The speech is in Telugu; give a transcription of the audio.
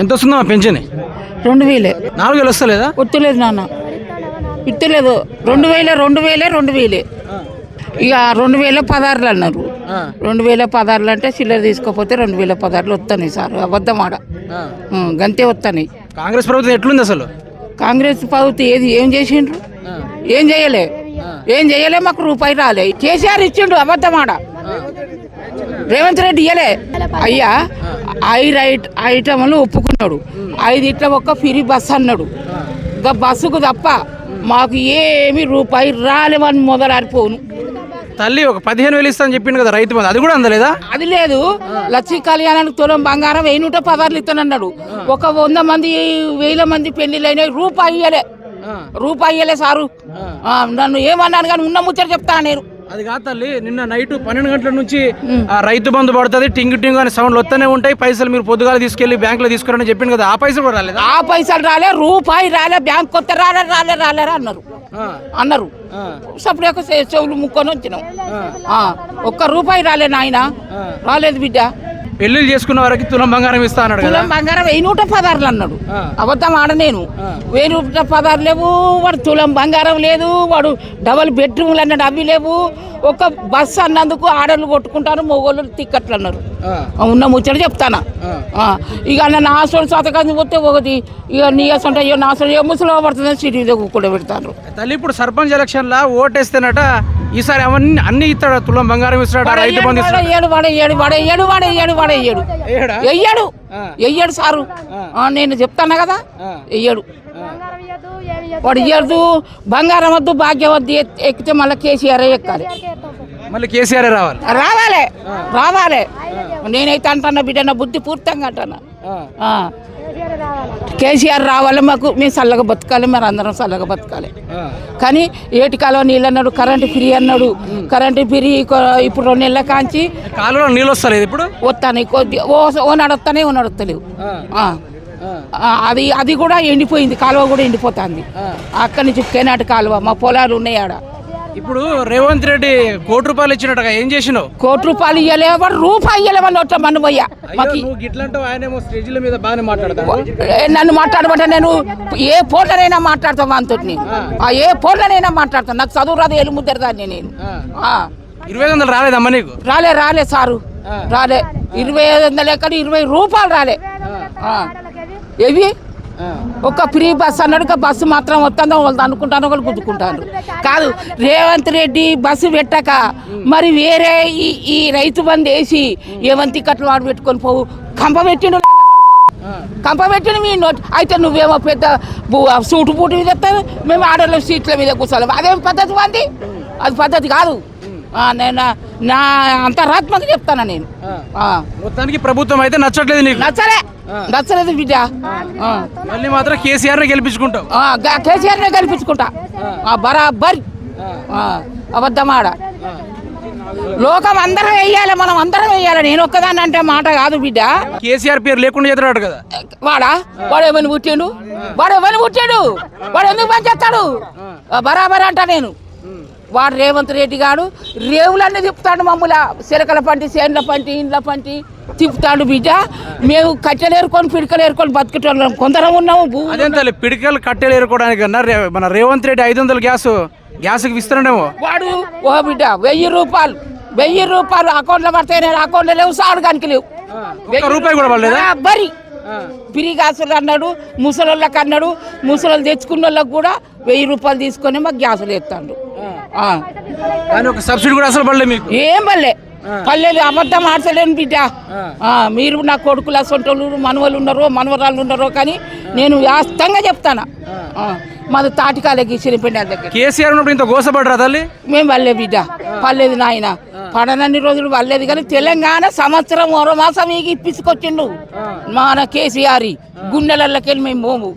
ఎంత వస్తుందమ్మా పెన్షన్? రెండు వేలే. నాలుగు వేలు వస్తలేదా? ఒత్తులేదు నాన్న. ఇత్తలేదు రెండు వేలే రెండు వేలే రెండు వేలే. ఇక రెండు వేల పదార్లు అన్నారు. రెండు వేల పదార్లు అంటే చిల్లర తీసుకోపోతే రెండు వేల పదార్లు వస్తాయి సార్. అబద్ధం ఆడ. గంతే వస్తాయి కాంగ్రెస్ ప్రభుత్వం ఎట్లుంది అసలు? కాంగ్రెస్ ప్రభుత్వం ఏది ఏం చేసిండ్రు? ఏం చేయలే. ఏం చేయలే మాకు రూపాయి రాలే. కేసీఆర్ ఇచ్చిండు అబద్ధం ఆడ. రేవంత్ రెడ్డి ఇయ్యలే. అయ్యా ఐ రైట్ ఐటమ్లు ఒప్పుకున్నాడు. ఐదు ఇట్లా ఒక్క ఫ్రీ బస్ అన్నాడు. ఇంకా బస్సుకు తప్ప మాకు ఏమి రూపాయి రాలేమని మొదలారిపోను తల్లి ఒక పదిహేను వేలు ఇస్తానని చెప్పిండు కదా రైతు బంధు. అది కూడా అందలేదా? అది లేదు. లక్ష్మీ కళ్యాణానికి తులం బంగారం వెయ్యి నూట పదార్లు ఇస్తానన్నాడు ఒక వంద మంది వేల మంది పెళ్ళిళ్ళైన రూపాయి ఇయ్యలే. రూపాయి ఇయ్యలే సారు. నన్ను ఏమన్నాను కానీ ఉన్న ముచ్చట చెప్తాను నేను. అది కాదు తల్లి నిన్న నైట్ పన్నెండు గంటల నుంచి ఆ రైతు బంధు పడుతుంది టింగ్ టింగ్ అనే సౌండ్లు వస్తూనే ఉంటాయి. పైసలు మీరు పొద్దుగాల తీసుకెళ్ళి బ్యాంకులో తీసుకురని చెప్పిండు కదా ఆ పైసలు కూడా రాలేదా? ఆ పైసలు రాలే రూపాయి రాలే బ్యాంక్ కొత్త రాలే రాలే రాలే అన్నారు. అన్నారు. సపరేక చెవులు ముక్కొని వచ్చినాం. ఒక్క రూపాయి రాలే నాయన. రాలేదు బిడ్డ. పెళ్ళిళ్ళు చేసుకున్న వారికి తులం బంగారం ఇస్తా అన్నాడు కదా. తులం బంగారం వెయ్యి నూట పదార్లు అన్నాడు. అబద్ధం ఆడ నేను. వెయ్యి నూట పదార్లు లేవు వాడు తులం బంగారం లేదు వాడు డబల్ బెడ్రూమ్లు అన్నాడు అవి లేవు. ఒక బస్సు అన్నందుకు ఆడలు కొట్టుకుంటారు మొగోళ్ళు తిక్కట్లు అన్నారు. ఉన్న ముచ్చట చెప్తానా? ఇక నా నాసుడు శాతకాన్ని పోతే ఒకటి ఇక నీ అసలు అయ్యో నాసుడు ఏ ముసలి పడుతుందని సిటీ దగ్గర కూడా పెడతారు తల్లి ఇప్పుడు సర్పంచ్ ఎలక్షన్ లా ఓటేస్తేనట ఈసారి అవన్నీ అన్ని ఇస్తాడు తులం బంగారం ఇస్తాడు? రైతు బంధు ఇస్తాడు? ఏడు వాడేయాడు సారు. నేను చెప్తాను కదా? ఆ. వెయ్యాడు వాడు ఇయ్యడు బంగారం వద్దు భాగ్యం వద్దు ఎక్కితే మళ్ళీ కేసీఆర్ ఎక్కాలి. మళ్ళీ కేసీఆర్ రావాలి. రావాలి రావాలి. నేనైతే అంటున్నా బిడ్డ బుద్ధి పూర్తంగా అంటున్నా. కేసీఆర్ రావాలి మాకు మేము చల్లగా బతకాలి మరి అందరం చల్లగా బతకాలి. కానీ ఏటి కాలువ నీళ్ళు అన్నాడు కరెంటు ఫ్రీ అన్నాడు. కరెంటు ఫ్రీ ఇప్పుడు రెండు నెలల కాంచి కాలువలో నీళ్ళు వస్తలేదు ఇప్పుడు? వస్తాను కొద్ది ఓ నడుస్తానే ఓ నడుస్తలేవు అది అది కూడా ఎండిపోయింది కాలువ కూడా ఎండిపోతుంది. అక్కడి నుంచి కేనాటి కాలువ మా పొలాలు ఉన్నాయి ఆడ. ఇప్పుడు రేవంత్ రెడ్డి కోటి రూపాయలు ఇచ్చినట్టుగా ఏం చేసినావు? కోటి రూపాయలు ఇయ్యలే వాడు రూపాయి ఇయ్యలేమని నోట్ల మన్ను పోయా గిట్లంటావు ఆయనేమో స్టేజ్ల మీద బాగానే నన్ను మాట్లాడమంటే నేను ఏ ఫోన్లోనైనా మాట్లాడతాను ఆ, ఏ ఫోన్లోనైనా మాట్లాడతాను నాకు చదువు రాదు ముద్దరదాన్ని నేను. ఇరవై వందలు రాలేదమ్మా నీకు? రాలే రాలే సారు. రాలే. ఇరవై ఐదు వందలు ఎక్కడ ఇరవై రూపాయలు రాలే. ఏవి? ఒక ఫ్రీ బస్ అన్నాడు బస్సు మాత్రం వస్తుందో వాళ్ళు అనుకుంటాను వాళ్ళు గుద్దుకుంటాను కాదు రేవంత్ రెడ్డి బస్సు పెట్టక మరి వేరే ఈ ఈ రైతు బంద్ వేసి ఏవంతి కట్లు వాడు పెట్టుకొని పోవు. కంప పెట్టిండు కంప పెట్టిండు మీ నోట్ అయితే నువ్వేమో పెద్ద సూటు బూటు మీద ఎత్తావు మేము ఆడోళ్ళ సీట్ల మీద కూర్చోలేము. అదేం పద్ధతి వంది? అది పద్ధతి కాదు. నేను నా- నా అంతరాత్మక చెప్తాను నేను. మొత్తానికి ప్రభుత్వం అయితే నచ్చట్లేదు నీకు? నచ్చలే. నచ్చలేదు బిడ్డ. మళ్ళీ మాత్రం కేసీఆర్ గెలిపించుకుంటావు. ఆ, గా- కేసీఆర్నే కల్పించుకుంటా ఆ, బరాబర్. అబద్ధమాడ. లోకం అందరం వెయ్యాలి మనం అందరం వెయ్యాలి. నేను ఒక్కదాన్ని అంటే మాట కాదు బిడ్డ. కేసీఆర్ పేరు లేకుండా చేస్తున్నాడు కదా? వాడా? వాడు ఏమని పుట్టిండు? వాడు ఏమని పుట్టాడు? వాడు ఎందుకు పనిచేస్తాడు? ఆ, బరాబర్ అంట నేను. వాడు రేవంత్ రెడ్డి గాడు. రేవులన్నీ తిప్పుతాడు మమ్మల్ని చిలకల పంటి చేన్ల పంటి ఇండ్ల పంటి తిప్పుతాడు బిడ్డ. మేము కట్టెలు ఏరుకొని పిడికలు ఏరుకొని బతికేటోళ్ళం కొందరం ఉన్నాము అదేం పిడికలు కట్టెలు ఏరుకోవడానికి మన రేవంత్ రెడ్డి ఐదు వందలు గ్యాస్ గ్యాస్కి ఇస్తున్నాడేమో వాడు ఓ బిడ్డ వెయ్యి రూపాయలు. వెయ్యి రూపాయలు అకౌంట్లో పడితే అకౌంట్లో లేవు సాడు కనుక లేవు. ఒక్క రూపాయి కూడా పడలేదా? బరి. పిరిగాసులు అన్నాడు ముసలోళ్ళకి అన్నాడు ముసలోళ్ళు తెచ్చుకున్న వాళ్ళకి కూడా వెయ్యి రూపాయలు తీసుకొని మాకు గ్యాసులు ఎత్తాడు. కానీ ఒక సబ్సిడీ కూడా అసలు పడలేదు మీకు. ఏం పల్లె పల్లెలు అబద్ధం ఆడతలేను బిడ్డ. మీరు నా కొడుకులు అసొంటోళ్ళు మనవలు ఉన్నారో మనవరాళ్ళు ఉన్నారో కానీ నేను వాస్తవంగా చెప్తాను? మాది తాటికాలకి చిరిపిండి దగ్గర. కేసీఆర్ ఉన్నప్పుడు ఇంత గోసపడరా తల్లి? మేము వల్లే బిడ్డ. పర్లేదు నాయన. పడనన్ని రోజులు వల్లేదు కానీ తెలంగాణ సంవత్సరం మరో మాసం ఇప్పించుకొచ్చిండు మన కేసీఆర్ గుండెలకి వెళ్ళి మేము మోము